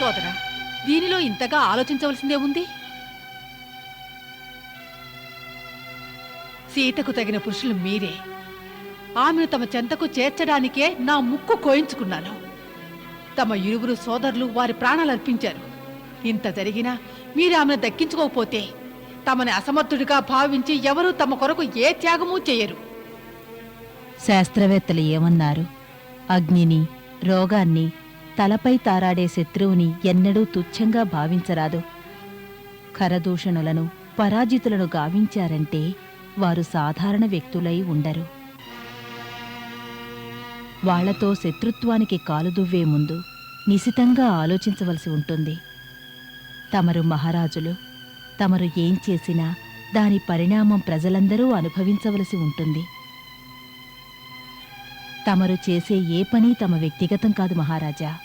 సోదరా దీనిలో ఇంతగా ఆలోచించవలసిందే ఉంది? సీతకు తగిన పురుషులు మీరే. ఆమెను తమ చెంతకు చేర్చడానికే నా ముక్కు కోయించుకున్నాను. తమ ఇరువురు సోదరులు వారి ప్రాణాలు అర్పించారు. ఇంత జరిగినా మీరు ఆమెను దక్కించుకోకపోతే తమని అసమర్థుడిగా భావించి ఎవరూ తమ కొరకు ఏ త్యాగమూ చేయరు. శాస్త్రవేత్తలు ఏమన్నారు? అగ్నిని రోగాన్ని తలపై తారాడే శత్రువుని ఎన్నడూ తుచ్చంగా భావించరాదు. కరదూషణులను పరాజితులను గావించారంటే వారు సాధారణ వ్యక్తులై ఉండరు. వాళ్ళతో శత్రుత్వానికి కాలుదువ్వే ముందు నిశితంగా ఆలోచించవలసి ఉంటుంది. తమరు మహారాజులు తమరు ఏం చేసినా దాని పరిణామం ప్రజలందరూ అనుభవించవలసి ఉంటుంది. తమరు చేసే ఏ పని తమ వ్యక్తిగతం కాదు మహారాజా.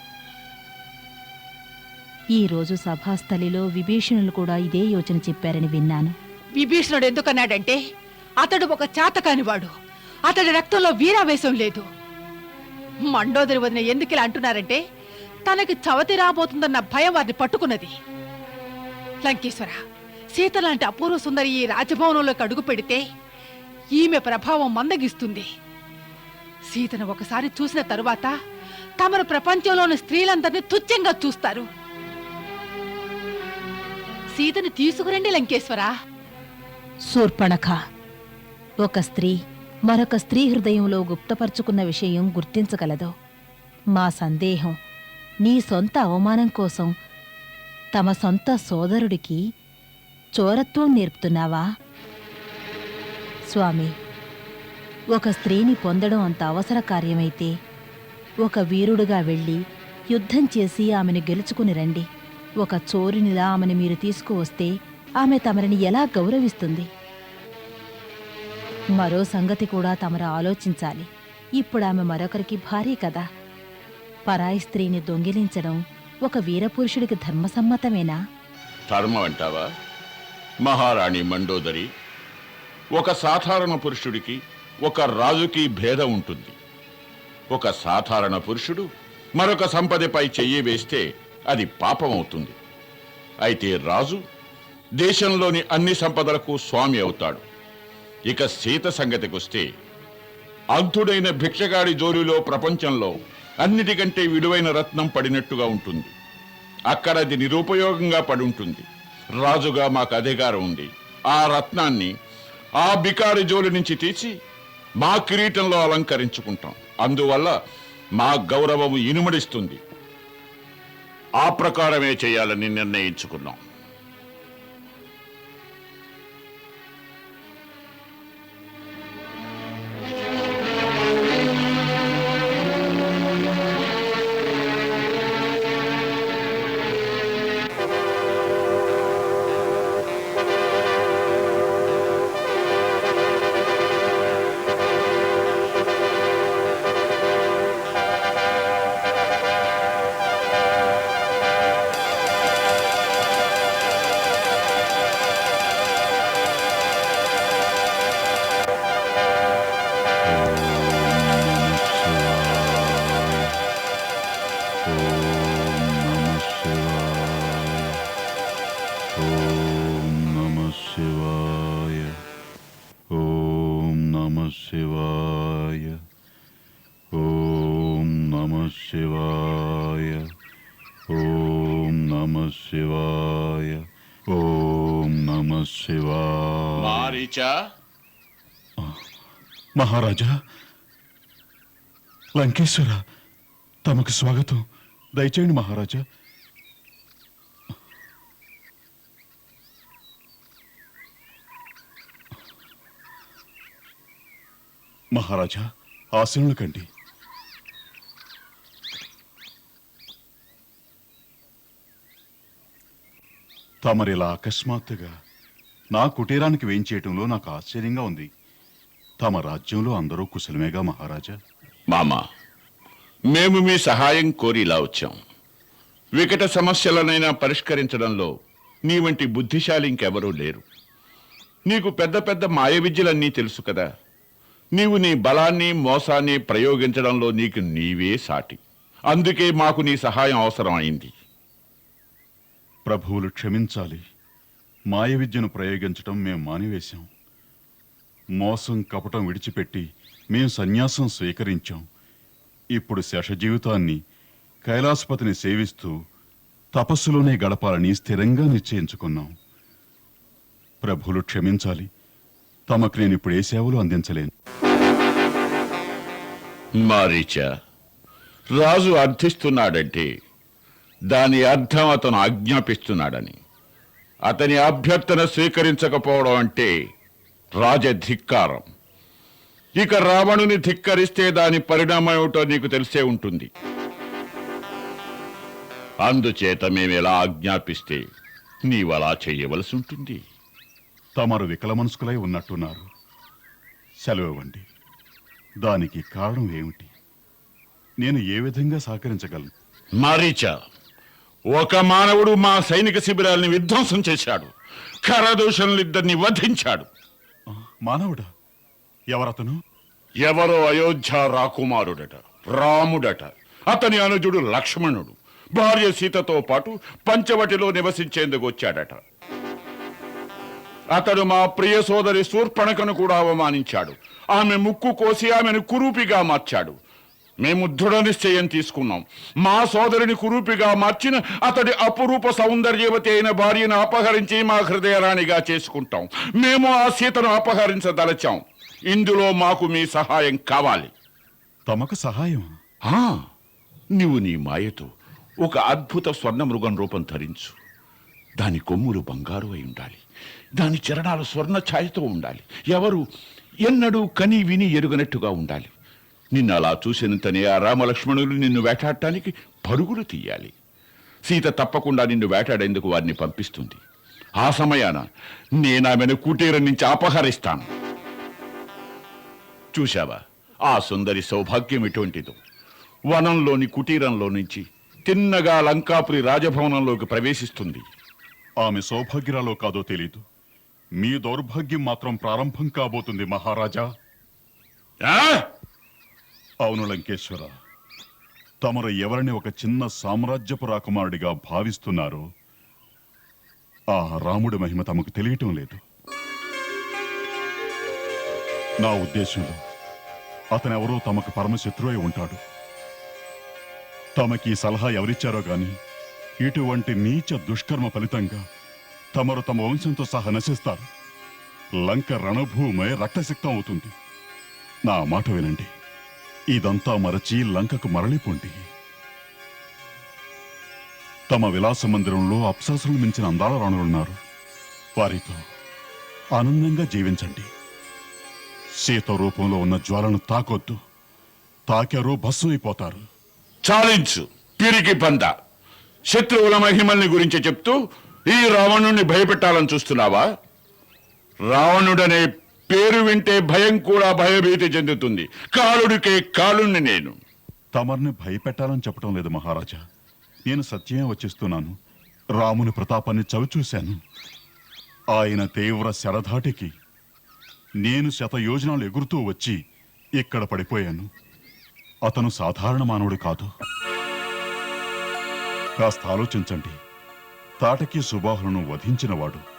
ఈ రోజు సభాస్థలిలో విభీషణులు కూడా ఇదే యోచన చెప్పారని విన్నాను. విభీషణుడు ఎందుకన్నాడంటే అతడు ఒక చాతకానివాడు. అతడి రక్తంలో వీరావేశం లేదు. మండోదరి వదిన ఎందుకు ఇలా అంటున్నారంటే తనకి చవతి రాబోతుందన్న భయం వారిని పట్టుకున్నది. లంకేశ్వర సీత లాంటి అపూర్వ సుందరి ఈ రాజభవనంలోకి అడుగు పెడితే ఈమె ప్రభావం మందగిస్తుంది. సీతను ఒకసారి చూసిన తరువాత తమరు ప్రపంచంలోని స్త్రీలందరినీ తుచ్చంగా చూస్తారు. సీతను తీసుకురండి లంకేశ్వరా. శూర్పణఖ ఒక స్త్రీ మరొక స్త్రీ హృదయంలో గుప్తపరుచుకున్న విషయం గుర్తించగలదు. మా సందేహం నీ సొంత అవమానం కోసం తమ సొంత సోదరుడికి చోరత్వం నేర్పుతున్నావా? స్వామి ఒక స్త్రీని పొందడం అంత అవసర కార్యమైతే ఒక వీరుడుగా వెళ్ళి యుద్ధం చేసి ఆమెను గెలుచుకుని రండి. ఒక చోరునిలా ఆమెను మీరు తీసుకువస్తే ఆమె తమరిని ఎలా గౌరవిస్తుంది? మరో సంగతి కూడా తమరు ఆలోచించాలి. ఇప్పుడు ఆమె మరొకరికి భారీ కదా. పరాయి స్త్రీని దొంగిలించడం ఒక వీరపురుషుడికి ధర్మసమ్మతమేనా? ధర్మం అంటావా? మహారాణి మండోదరి ఒక సాధారణ పురుషుడికి ఒక రాజుకి భేదం ఉంటుంది. ఒక సాధారణ పురుషుడు మరొక సంపదపై చెయ్యి వేస్తే అది పాపం అవుతుంది అయితే రాజు దేశంలోని అన్ని సంపదలకు స్వామి అవుతాడు. ఇక సీత సంగతికొస్తే అంధుడైన భిక్షగాడి జోలిలో ప్రపంచంలో అన్నిటికంటే విలువైన రత్నం పడినట్టుగా ఉంటుంది. అక్కడ అది నిరుపయోగంగా పడి ఉంటుంది రాజుగా మాకు అధికారం ఉంది. ఆ రత్నాన్ని ఆ బికారి జోలి నుంచి తీసి మా కిరీటంలో అలంకరించుకుంటాం. అందువల్ల మా గౌరవము ఇనుమడిస్తుంది. ఆ ప్రకారమే చేయాలని నిర్ణయించుకున్నాం. మహారాజా లంకేశ్వర తమకు స్వాగతం. దయచేయండి మహారాజా. మహారాజా ఆశనులు కండి. తమరిలా అకస్మాత్తుగా నా కుటీరానికి వేయించేయటంలో నాకు ఆశ్చర్యంగా ఉంది. తమ రాజ్యంలో అందరూ కుశలమేగా మహారాజా? మామ మేము మీ సహాయం కోరి ఇలా వచ్చాం. వికట సమస్యలనైనా పరిష్కరించడంలో నీ వంటి బుద్ధిశాలి ఇంకెవరూ లేరు. నీకు పెద్ద పెద్ద మాయ విద్యలన్నీ తెలుసు కదా. నీవు నీ బలాన్ని మోసాన్ని ప్రయోగించడంలో నీకు నీవే సాటి. అందుకే మాకు నీ సహాయం అవసరం అయింది ప్రభువులు క్షమించాలి. మాయ విద్యను ప్రయోగించటం మేం మానివేశాం. మోసం కపటం విడిచిపెట్టి మేం సన్యాసం స్వీకరించాం. ఇప్పుడు శేష జీవితాన్ని కైలాసపతిని సేవిస్తూ తపస్సులోనే గడపాలని స్థిరంగా నిశ్చయించుకున్నాం. ప్రభులు క్షమించాలి. తమకు నేను ఇప్పుడు ఏ సేవలు అందించలేను. మారీచా రాజు అర్థిస్తున్నాడంటే దాని అర్థం అతను ఆజ్ఞాపిస్తున్నాడని. అతని అభ్యర్థన స్వీకరించకపోవడం అంటే రాజధిక్కారం. ఇక రావణుని ధిక్కరిస్తే దాని పరిణామం ఏమిటో నీకు తెలిసే ఉంటుంది. అందుచేత మేము ఎలా ఆజ్ఞాపిస్తే నీవలా చేయవలసి ఉంటుంది. తమరు వికల మనసుకులై ఉన్నట్టున్నారు. సెలవివ్వండి. దానికి కారణం ఏమిటి? నేను ఏ విధంగా సహకరించగలను? మారీచా ఒక మానవుడు మా సైనిక శిబిరాల్ని విధ్వంసం చేశాడు. ఖరదూషణలిద్దరిని వధించాడు. మానవుడా? ఎవరతను? ఎవరో అయోధ్య రాకుమారుడట రాముడట. అతని అనుజుడు లక్ష్మణుడు. భార్య సీతతో పాటు పంచవటిలో నివసించేందుకు వచ్చాడట. అతడు మా ప్రియ సోదరి శూర్పణకను కూడా అవమానించాడు. ఆమె ముక్కు కోసి ఆమెను కురూపిగా మార్చాడు. మేము దృఢ నిశ్చయం తీసుకున్నాం. మా సోదరిని కురూపిగా మార్చిన అతడి అపురూప సౌందర్యవతి అయిన భార్యను అపహరించి మా హృదయరాణిగా చేసుకుంటాం. మేము ఆ సీతను అపహరించదలచాం. ఇందులో మాకు మీ సహాయం కావాలి. తమకు సహాయం? ఆ, నీవు నీ మాయతో ఒక అద్భుత స్వర్ణ మృగం రూపం ధరించు. దాని కొమ్ములు బంగారు అయి ఉండాలి. దాని చరణాలు స్వర్ణ ఛాయతో ఉండాలి. ఎవరు ఎన్నడూ కని విని ఎరుగనట్టుగా ఉండాలి. నిన్ను అలా చూసినంతనే ఆ రామలక్ష్మణులు నిన్ను వేటాడటానికి పరుగులు తీయాలి. సీత తప్పకుండా నిన్ను వేటాడేందుకు వారిని పంపిస్తుంది. ఆ సమయాన నేను ఆమెను కుటీరం నుంచి అపహరిస్తాను. చూశావా? ఆ సుందరి సౌభాగ్యం ఎటువంటిదో వనంలోని కుటీరంలో నుంచి తిన్నగా లంకాపురి రాజభవనంలోకి ప్రవేశిస్తుంది. ఆమె సౌభాగ్యరాలో కాదో తెలీదు. మీ దౌర్భాగ్యం మాత్రం ప్రారంభం కాబోతుంది మహారాజా? అవును లంకేశ్వర. తమరు ఎవరిని ఒక చిన్న సామ్రాజ్యపు రాకుమారుడిగా భావిస్తున్నారో ఆ రాముడి మహిమ తమకు తెలియటం లేదు. నా ఉద్దేశంలో అతనెవరో తమకు పరమశత్రువై ఉంటాడు. తమకి సలహా ఎవరిచ్చారో గాని ఇటువంటి నీచ దుష్కర్మ ఫలితంగా తమరు తమ వంశంతో సహా నశిస్తారు. లంక రణభూమే రక్తసిక్తం అవుతుంది. నా మాట వినండి. ఇదంతా మరచి లంకకు మరలిపోండి. తమ విలాస మందిరంలో అప్సరసులు మించిన అందాల రాణులున్నారు. వారితో ఆనందంగా జీవించండి. సీత రూపంలో ఉన్న జ్వాలను తాకొద్దు. తాకారో భస్సు అయిపోతారు చాలించు. పిరికి పంద. శత్రువుల మహిమల్ని గురించి చెప్తూ ఈ రావణుణ్ణి భయపెట్టాలని చూస్తున్నావా? రావణుడనే పేరు వింటే భయం కూడా భయభీతి చెందుతుంది. కాలుడికే కాలుణ్ణి నేను. తమర్ని భయపెట్టాలని చెప్పడం లేదు మహారాజా. నేను సత్యమే వచ్చిస్తున్నాను రాముని ప్రతాపాన్ని చవిచూశాను. ఆయన తీవ్ర శరధాటికి నేను శత యోజనాలు ఎగురుతూ వచ్చి ఇక్కడ పడిపోయాను. అతను సాధారణ మానవుడు కాదు. కాస్త ఆలోచించండి. తాటకి సుబాహులను వధించినవాడు.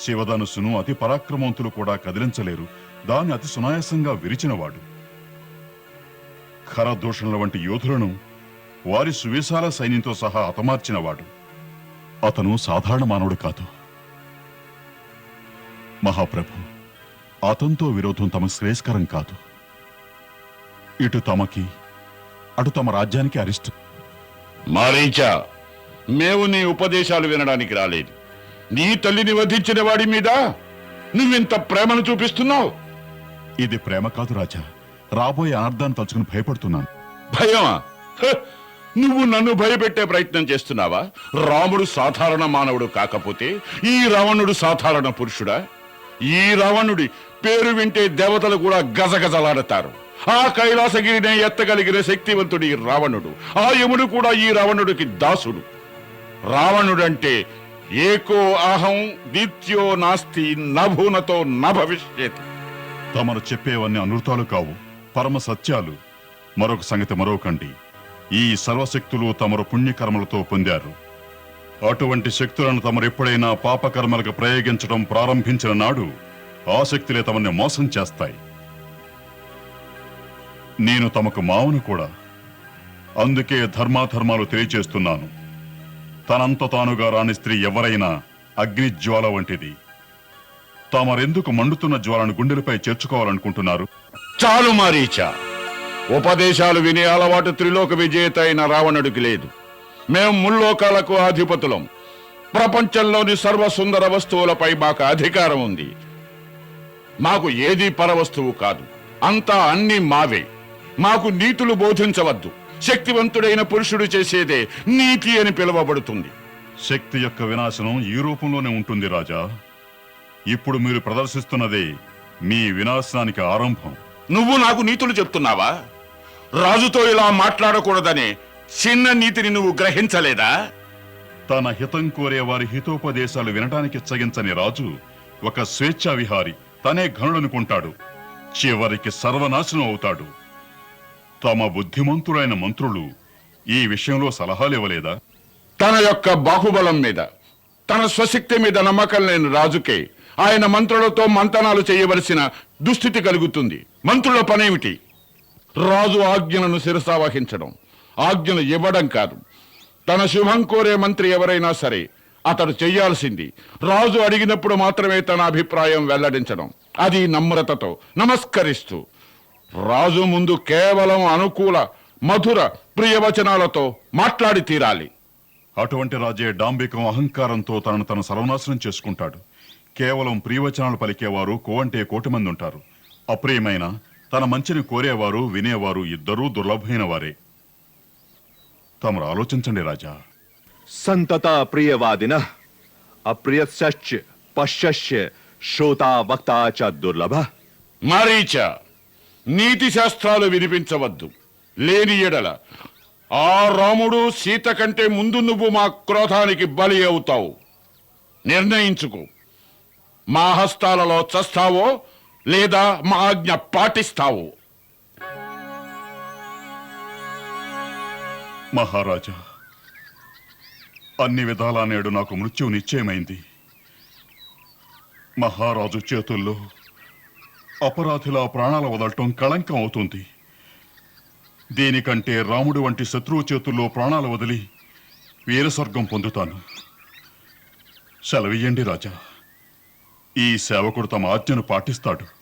శివధనుసును అతి పరాక్రమవంతులు కూడా కదిలించలేరు. దాన్ని అతి సునాయాసంగా విరిచినవాడు. ఖరదూషణుల వంటి యోధులను వారి సువిశాల సైన్యంతో సహా హతమార్చినవాడు. అతను సాధారణ మానవుడు కాదు. మహాప్రభు అతనితో విరోధం తమ శ్రేయస్కరం కాదు. ఇటు తమకి అటు తమ రాజ్యానికి అరిష్టం. మారీచా మేము నీ ఉపదేశాలు వినడానికి రాలేదు. నీ తల్లిని వధించిన వాడి మీద నువ్వింత ప్రేమను చూపిస్తున్నావు? ఇది ప్రేమ కాదు రాజా. రాబోయే అనర్థాన్ని తలుచుకుని భయపడుతున్నాను. భయమా! నువ్వు నన్ను భయపెట్టే ప్రయత్నం చేస్తున్నావా? రాముడు సాధారణ మానవుడు కాకపోతే ఈ రావణుడు సాధారణ పురుషుడా? ఈ రావణుడి పేరు వింటే దేవతలు కూడా గజగజలాడతారు. ఆ కైలాసగిరినే ఎత్తగలిగిన శక్తివంతుడి ఈ రావణుడు. ఆ యముడు కూడా ఈ రావణుడికి దాసుడు. రావణుడంటే ఏకో అహం ద్విత్యో నాస్తి నభూనతో నభవిష్యతి. తమరు చెప్పేవన్నీ అనృతాలు కావు పరమ సత్యాలు. మరొక సంగతి మరొకండి. ఈ సర్వశక్తులు తమరు పుణ్యకర్మలతో పొందారు. అటువంటి శక్తులను తమరు ఎప్పుడైనా పాపకర్మలకు ప్రయోగించడం ప్రారంభించిన నాడు ఆ శక్తులే తమని మోసం చేస్తాయి. నేను తమకు మావును కూడా. అందుకే ధర్మాధర్మాలు తెలియచేస్తున్నాను తనంత తానుగా రాని స్త్రీ ఎవరైనా అగ్నిజ్వాల వంటిది. తమరెందుకు మండుతున్న జ్వాలను గుండెలపై చేర్చుకోవాలనుకుంటున్నారు? చాలు మారీచా. ఉపదేశాలు వినే అలవాటు త్రిలోక విజేత అయిన రావణుడికి లేదు. మేం ముల్లోకాలకు అధిపతులం ప్రపంచంలోని సర్వ సుందర వస్తువులపై మాకు అధికారం ఉంది. మాకు ఏది పరవస్తువు కాదు. అంతా అన్ని మావే. మాకు నీతులు బోధించవద్దు. శక్తివంతుడైన పురుషుడు చేసేదే నీతి అని పిలువబడుతుంది. శక్తి యొక్క వినాశనం ఈ రూపంలోనే ఉంటుంది రాజా. ఇప్పుడు మీరు ప్రదర్శిస్తున్నదే మీ వినాశనానికి ఆరంభం. నువ్వు నాకు నీతులు చెప్తున్నావా? రాజుతో ఇలా మాట్లాడకూడదనే చిన్న నీతిని నువ్వు గ్రహించలేదా? తన హితం కోరే వారి హితోపదేశాలు వినటానికి చగించని రాజు ఒక స్వేచ్ఛా విహారి తనే ఘనుడనుకుంటాడు చివరికి సర్వనాశనం అవుతాడు. తమ బుద్ధిమంతులైన మంత్రులు ఈ విషయంలో సలహాలు ఇవ్వలేదా? తన యొక్క బాహుబలం మీద తన స్వశక్తి మీద నమ్మకం లేని రాజుకే ఆయన మంత్రులతో మంతనాలు చేయవలసిన దుస్థితి కలుగుతుంది. మంత్రుల పనేమిటి? రాజు ఆజ్ఞలను శిరసావహించడం. ఆజ్ఞలు ఇవ్వడం కాదు. తన శుభం కోరే మంత్రి ఎవరైనా సరే అతడు చెయ్యాల్సింది రాజు అడిగినప్పుడు మాత్రమే తన అభిప్రాయం వెల్లడించడం. అది నమ్రతతో నమస్కరిస్తూ రాజు ముందు కేవలం అనుకూల మధుర ప్రియవచనాలతో మాట్లాడి తీరాలి. అటువంటి రాజే డాంబికం అహంకారంతో తనను తను సర్వనాశనం చేసుకుంటాడు. కేవలం ప్రియవచనాలు పలికేవారు కో అంటే కోటి మంది ఉంటారు. అప్రియమైన తన మంచిని కోరేవారు వినేవారు ఇద్దరూ దుర్లభమైన వారే. తమరు ఆలోచించండి రాజా. సంతత ప్రియవాదిన అప్రియశ్చ పశ్యశ్చ శ్రోతా వక్తా చ దుర్లభ. మారీచ. నీతి శాస్త్రాలు వినిపించవద్దు. లేని ఎడల ఆ రాముడు సీత కంటే ముందు నువ్వు మా క్రోధానికి బలి అవుతావు. నిర్ణయించుకో. మా హస్తాలలో చస్తావో లేదా మా ఆజ్ఞ పాటిస్తావో. మహారాజా అన్ని విధాలా నేడు నాకు మృత్యువు నిశ్చయమైంది మహారాజు చేతుల్లో అపరాధిలా ప్రాణాలు వదలటం కళంకం అవుతుంది. దీనికంటే రాముడు వంటి శత్రువు చేతుల్లో ప్రాణాలు వదిలి వీరస్వర్గం పొందుతాను. సెలవియ్యండి రాజా. ఈ సేవకుడు తమ ఆజ్ఞను పాటిస్తాడు.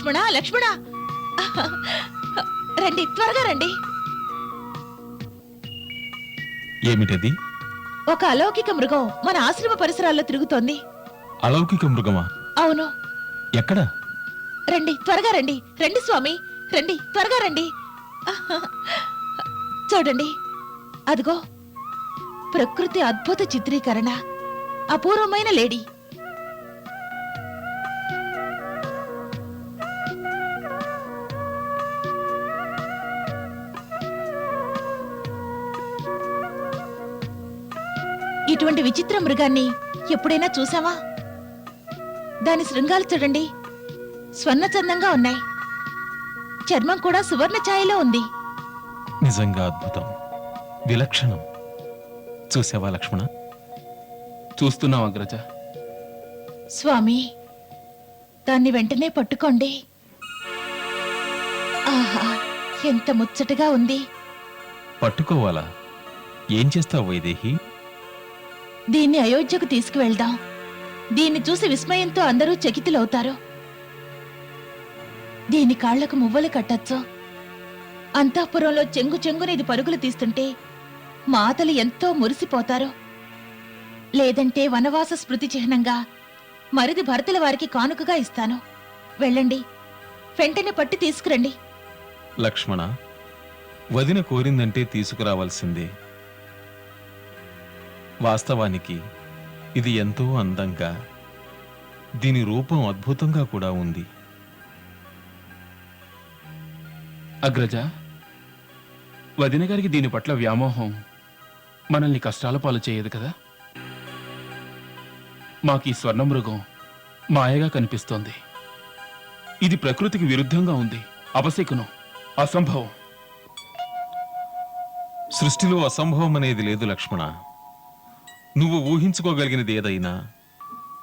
లక్ష్మణ లక్ష్మణ. రండి త్వరగా రండి. ఏమిటది? ఒక అలౌకిక మృగం మన ఆశ్రమ పరిసరాల్లో తిరుగుతోంది. అలౌకిక మృగమా? అవును. ఎక్కడ? రండి త్వరగా రండి. రండి స్వామి. రండి త్వరగా రండి. చూడండి. అదిగో. ప్రకృతి అద్భుత చిత్రీకరణ. అపూర్వమైన లేడీ. ఇటువంటి విచిత్ర మృగాన్ని ఎప్పుడైనా చూసావా? దాని శృంగాలు చూడండి. స్వర్ణచందంగా ఉన్నాయి. చర్మం కూడా సువర్ణ ఛాయలో ఉంది. నిజంగా అద్భుతం. విలక్షణం. చూసావా లక్ష్మణ? చూస్తున్నాం అగ్రజ స్వామి దాన్ని వెంటనే పట్టుకోండి. ఆహా ఎంత ముచ్చటగా ఉంది. పట్టుకోవాలా? ఏం చేస్తావు వైదేహి దీన్ని అయోధ్యకు తీసుకువెళ్దాం. దీన్ని చూసి విస్మయంతో అందరూ చకితులవుతారు. దీని కాళ్ళకు మువ్వలు కట్టచ్చు. అంతఃపురంలో చెంగు చెంగునిది పరుగులు తీస్తుంటే మాతలు ఎంతో మురిసిపోతారు. లేదంటే వనవాస స్మృతి చిహ్నంగా మరిది భరతుల వారికి కానుకగా ఇస్తాను. వెళ్ళండి. వెంటనే పట్టి తీసుకురండి. లక్ష్మణ వదిన కోరిందంటే తీసుకురావాల్సిందే. వాస్తవానికి ఇది ఎంతో అందంగా దీని రూపం అద్భుతంగా కూడా ఉంది. అగ్రజ వదిన గారికి దీని పట్ల వ్యామోహం మనల్ని కష్టాల పాలు చేయదు కదా? మాకు ఈ స్వర్ణ మృగం మాయగా కనిపిస్తోంది. ఇది ప్రకృతికి విరుద్ధంగా ఉంది. అపశకునం అసంభవం. సృష్టిలో అసంభవం అనేది లేదు లక్ష్మణ. నువ్వు ఊహించుకోగలిగినది ఏదైనా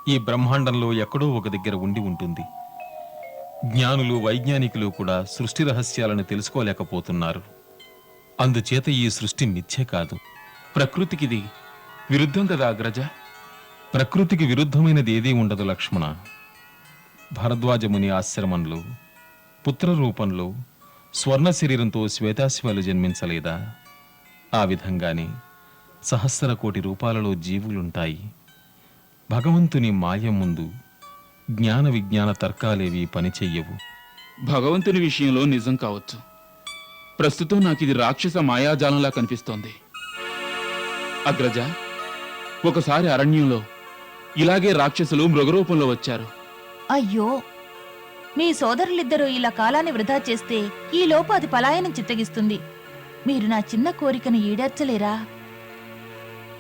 ఈ బ్రహ్మాండంలో ఎక్కడో ఒక దగ్గర ఉండి ఉంటుంది. జ్ఞానులు వైజ్ఞానికులు కూడా సృష్టి రహస్యాలను తెలుసుకోలేకపోతున్నారు. అందుచేత ఈ సృష్టి మిథ్య కాదు. ప్రకృతికిది విరుద్ధం కదా అగ్రజ ప్రకృతికి విరుద్ధమైనది ఏదీ ఉండదు లక్ష్మణ. భరద్వాజముని ఆశ్రమంలో పుత్ర రూపంలో స్వర్ణ శరీరంతో శ్వేతాశివాలు జన్మించలేదా? ఆ విధంగానే సహస్ర కోటి రూపాలలో జీవులుంటాయి. భగవంతుని మాయ ముందు జ్ఞాన విజ్ఞాన తర్కాలేవి పనిచెయ్యవు. భగవంతుని విషయంలో నిజం కావచ్చు. ప్రస్తుతం నాకు ఇది రాక్షస మాయాజాలంలా కనిపిస్తోంది. అగ్రజ ఒకసారి అరణ్యంలో ఇలాగే రాక్షసులు మృగరూపంలో వచ్చారు. అయ్యో మీ సోదరులిద్దరూ ఇలా కాలాన్ని వృధా చేస్తే ఈ లోపు అది పలాయనం చిత్తగిస్తుంది. మీరు నా చిన్న కోరికను ఈడేర్చలేరా?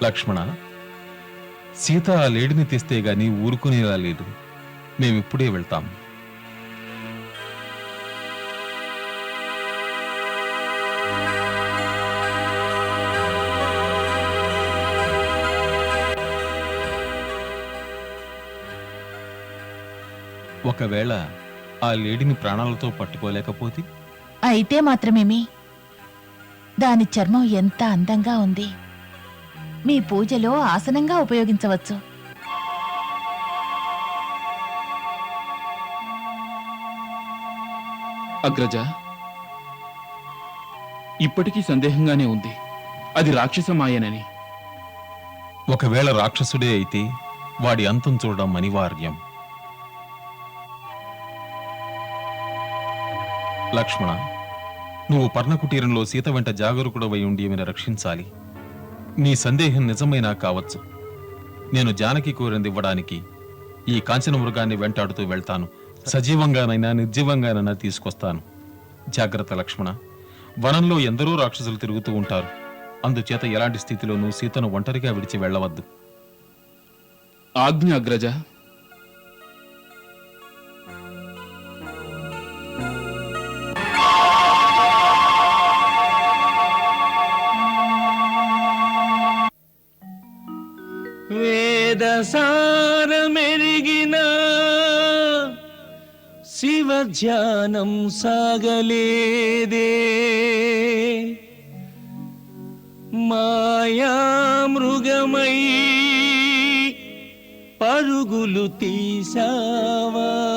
లక్ష్మణ సీత ఆ లేడిని తెస్తే గాని ఊరుకునేలా లేదు. మేమిప్పుడే వెళ్తాం. ఒకవేళ ఆ లేడిని ప్రాణాలతో పట్టుకోలేకపోతే? అయితే మాత్రమేమి? దాని చర్మం ఎంత అందంగా ఉంది. మీ పూజలో ఆసనంగా ఉపయోగించవచ్చు. అగ్రజ ఇప్పటికీ సందేహంగానే ఉంది. అది రాక్షస మాయనని ఒకవేళ రాక్షసుడే అయితే వాడి అంతం చూడడం అనివార్యం. లక్ష్మణ నువ్వు పర్ణకుటీరంలో సీత వెంట జాగరూకుడవై ఉండి ఈమెను రక్షించాలి. నీ సందేహం నిజమైనా కావచ్చు. నేను జానకి కోరింది ఇవ్వడానికి ఈ కాంచన మృగాన్ని వెంటాడుతూ వెళ్తాను. సజీవంగానైనా నిర్జీవంగానైనా తీసుకొస్తాను. జాగ్రత్త లక్ష్మణ. వనంలో ఎందరో రాక్షసులు తిరుగుతూ ఉంటారు. అందుచేత ఎలాంటి స్థితిలోనూ సీతను ఒంటరిగా విడిచి వెళ్ళవద్దు. ఆజ్ఞ అగ్రజ వేదసారమెరిగిన శివ ధ్యానం సాగలేదే. మాయా మృగమై పరుగులు తీసావా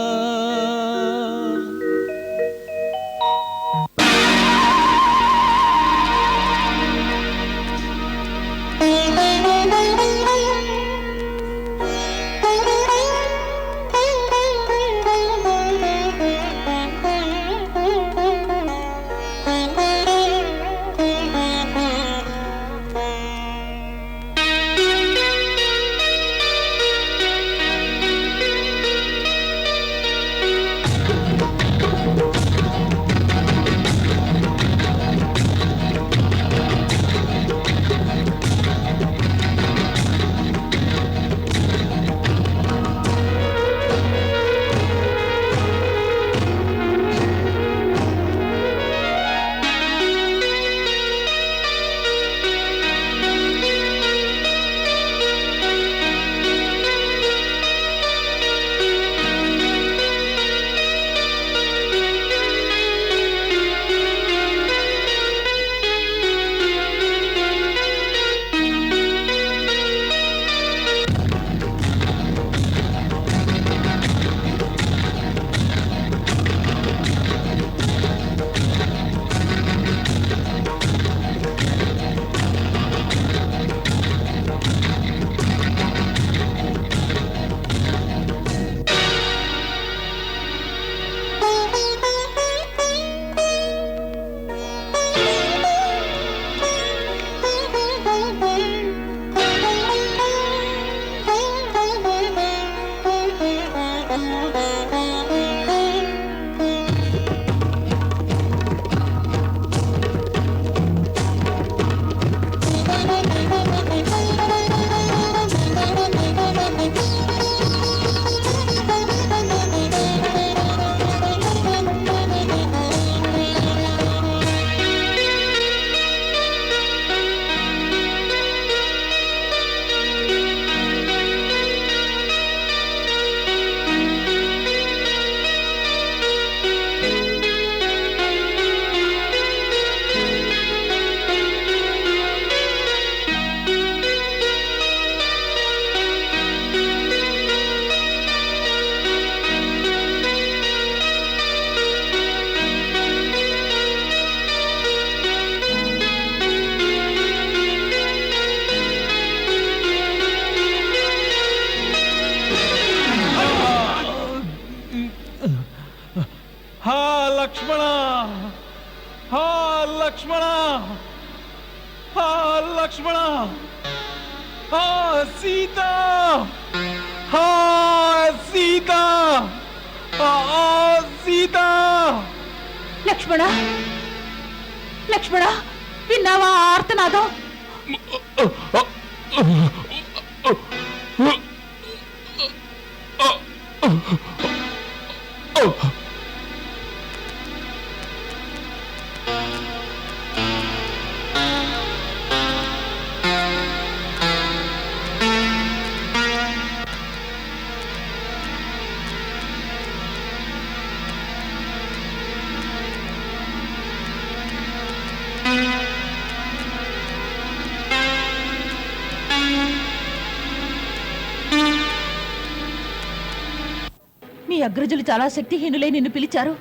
అగ్రజులు చాలా శక్తిహీనులై నిన్ను పిలిచారు.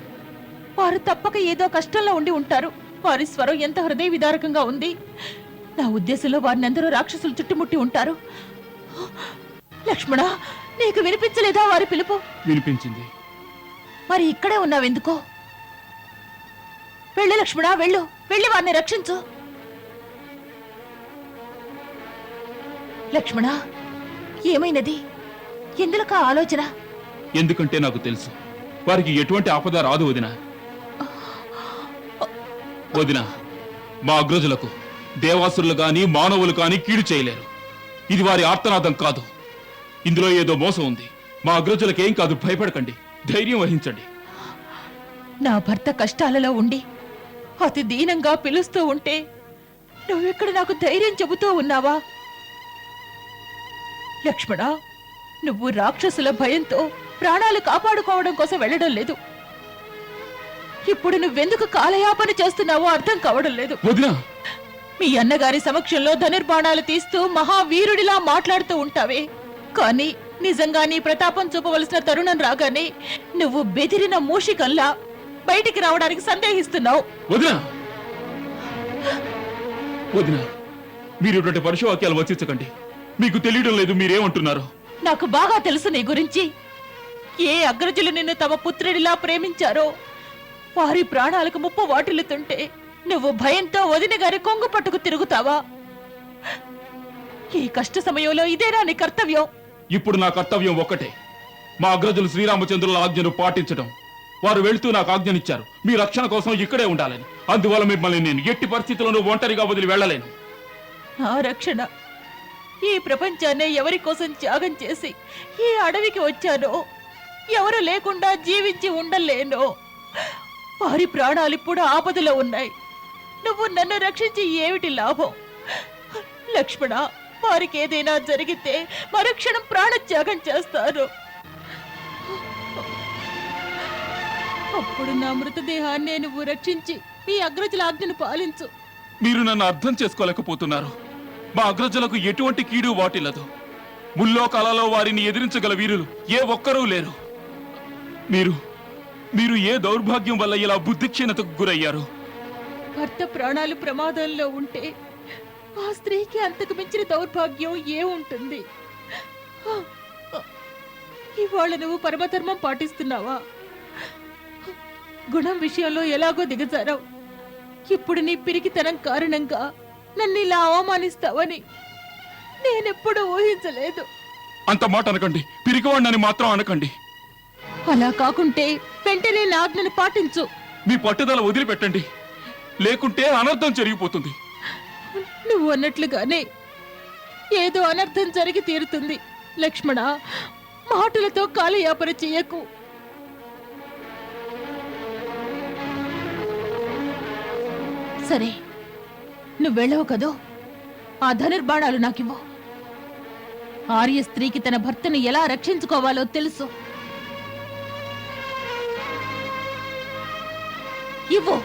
వారు తప్పక ఏదో కష్టంలో ఉండి ఉంటారు. వారి స్వరం ఎంత హృదయ విదారకంగా ఉంది. నా ఉద్దేశంలో వారిని అందరూ రాక్షసులు చుట్టుముట్టి ఉంటారు. లక్ష్మణ నీకు వినిపించలేదా వారి పిలుపు? వినిపించింది. మరి ఇక్కడే ఉన్నావెందుకో? వెళ్ళు లక్ష్మణ వెళ్ళు. వెళ్ళి వారిని రక్షించు. లక్ష్మణ ఏమైనది? ఎందులకు ఆ ఆలోచన? ఎందుకంటే నాకు తెలుసు. వారికి ఎటువంటి ఆపద రాదు వదిన. వదిన మా అగ్రజులకు దేవాసురులు కానీ మానవులు కాని కీడు చేయలేరు. ఇది వారి ఆర్తనాదం కాదు. ఇందులో ఏదో మోసం ఉంది. మా అగ్రజులకేం కాదు భయపడకండి. ధైర్యం వహించండి. నా భర్త కష్టాలలో ఉండి అతి దీనంగా పిలుస్తూ ఉంటే నువ్వెక్కడ నాకు ధైర్యం చెబుతూ ఉన్నావా? లక్ష్మణ నువ్వు రాక్షసుల భయంతో ప్రాణాలు కాపాడుకోవడం కోసం వెళ్ళడం లేదు. ఇప్పుడు నువ్వెందుకు కాలయాపన చేస్తున్నావో అర్థం కావడం లేదు. మీ అన్నగారి సమక్షంలో ధనుర్బాణాలు తీస్తూ మహావీరుడిలా మాట్లాడుతూ ఉంటావే. కానీ నిజంగా నీ ప్రతాపం చూపవలసిన తరుణం రాగానే నువ్వు బెదిరిన మూషికంలా బయటికి రావడానికి సందేహిస్తున్నావు. మీరు పరుషవాక్యాలు వచ్చించకండి మీకు తెలియడం లేదు మీరేమంటున్నారు? నాకు బాగా తెలుసు నీ గురించి. ఏ అగ్రజులు నిన్ను తమ పుత్రుడిలా ప్రేమించారో? వారి ప్రాణాలకు ముప్పు వాటిల్లుతుంటే నువ్వు భయంతో వదిన గారి కొంగు పట్టుకు తిరుగుతావా? ఈ కష్ట సమయంలో ఇదేనా నీ కర్తవ్యం. ఇప్పుడు నా కర్తవ్యం ఒక్కటే. మా అగ్రజులు శ్రీరామచంద్రుల ఆజ్ఞను పాటించడం. వారు వెళ్తూ నాకు ఆజ్ఞనిచ్చారు. మీ రక్షణ కోసం ఇక్కడే ఉండాలని. అందువల్ల మిమ్మల్ని నేను ఎట్టి పరిస్థితుల్లోనూ ఒంటరిగా వదిలి వెళ్ళలేను. నా రక్షణ. ఈ ప్రపంచాన్నే ఎవరి కోసం త్యాగం చేసి ఈ అడవికి వచ్చానో ఎవరు లేకుండా జీవించి ఉండలేనో. వారి ప్రాణాలు ఇప్పుడు ఆపదలో ఉన్నాయి. నువ్వు నన్ను రక్షించి ఏమిటి లాభం? లక్ష్మణ వారికి ఏదైనా జరిగితే మరుక్షణం ప్రాణత్యాగం చేస్తారు. అప్పుడు నా మృతదేహాన్ని నువ్వు రక్షించి మీ అగ్రజుల ఆజ్ఞను పాలించు. మీరు నన్ను అర్థం చేసుకోలేకపోతున్నారు. మా అగ్రజులకు ఎటువంటి కీడు వాటిల్లదు. ముల్లోకాలలో వారిని ఎదిరించగల వీరులు ఏ ఒక్కరూ లేరు. మీరు మీరు ఏ దౌర్భాగ్యం వల్ల ఇలా బుద్ధిక్షీణతకు గురయ్యారు? భర్త ప్రాణాలు ప్రమాదంలో ఉంటే ఆ స్త్రీకి అంతకు మించిన దౌర్భాగ్యం ఏముంటుంది ఇవాళ నువ్వు పరమధర్మం పాటిస్తున్నావా? గుణం విషయంలో ఎలాగో దిగజారావు. ఇప్పుడు నీ పిరికితనం కారణంగా నన్ను ఇలా అవమానిస్తావని నేనెప్పుడు ఊహించలేదు. అంత మాట అనకండి. పిరికివాడినని మాత్రం అనకండి. అలా కాకుంటే వెంటనే నా ఆజ్ఞను పాటించు. మీ పట్టుదల వదిలిపెట్టండి. లేకుంటే అనర్థం జరిగిపోతుంది. నువ్వు అన్నట్లుగానే ఏదో అనర్థం జరిగి తీరుతుంది. లక్ష్మణ మాటలతో కాలయాపన చెయ్యకు సరే నువ్వు వెళ్ళవు కదో? ఆ ధనుర్బాణాలు నాకివ్వు. ఆర్య స్త్రీకి తన భర్తను ఎలా రక్షించుకోవాలో తెలుసు. ఇవ్వు.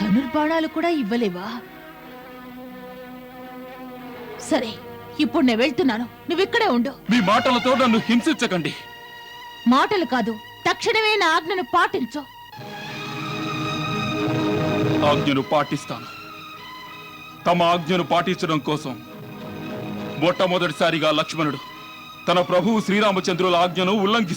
ధనుర్బాణాలు కూడా ఇవ్వలేవా? సరే ఇప్పుడు నేను వెళ్తున్నాను. నువ్విక్కడే ఉండు. మీ మాటలతో నన్ను హింసించకండి. మాటలు కాదు తక్షణమే నా ఆజ్ఞను పాటించు. ఆజ్ఞను పాటిస్తాను. తమ ఆజ్ఞను పాటించడం కోసం మొట్టమొదటిసారిగా లక్ష్మణుడు తన ప్రభువు శ్రీరామచంద్రుల ఆజ్ఞను ఉల్లంఘిస్తాడు.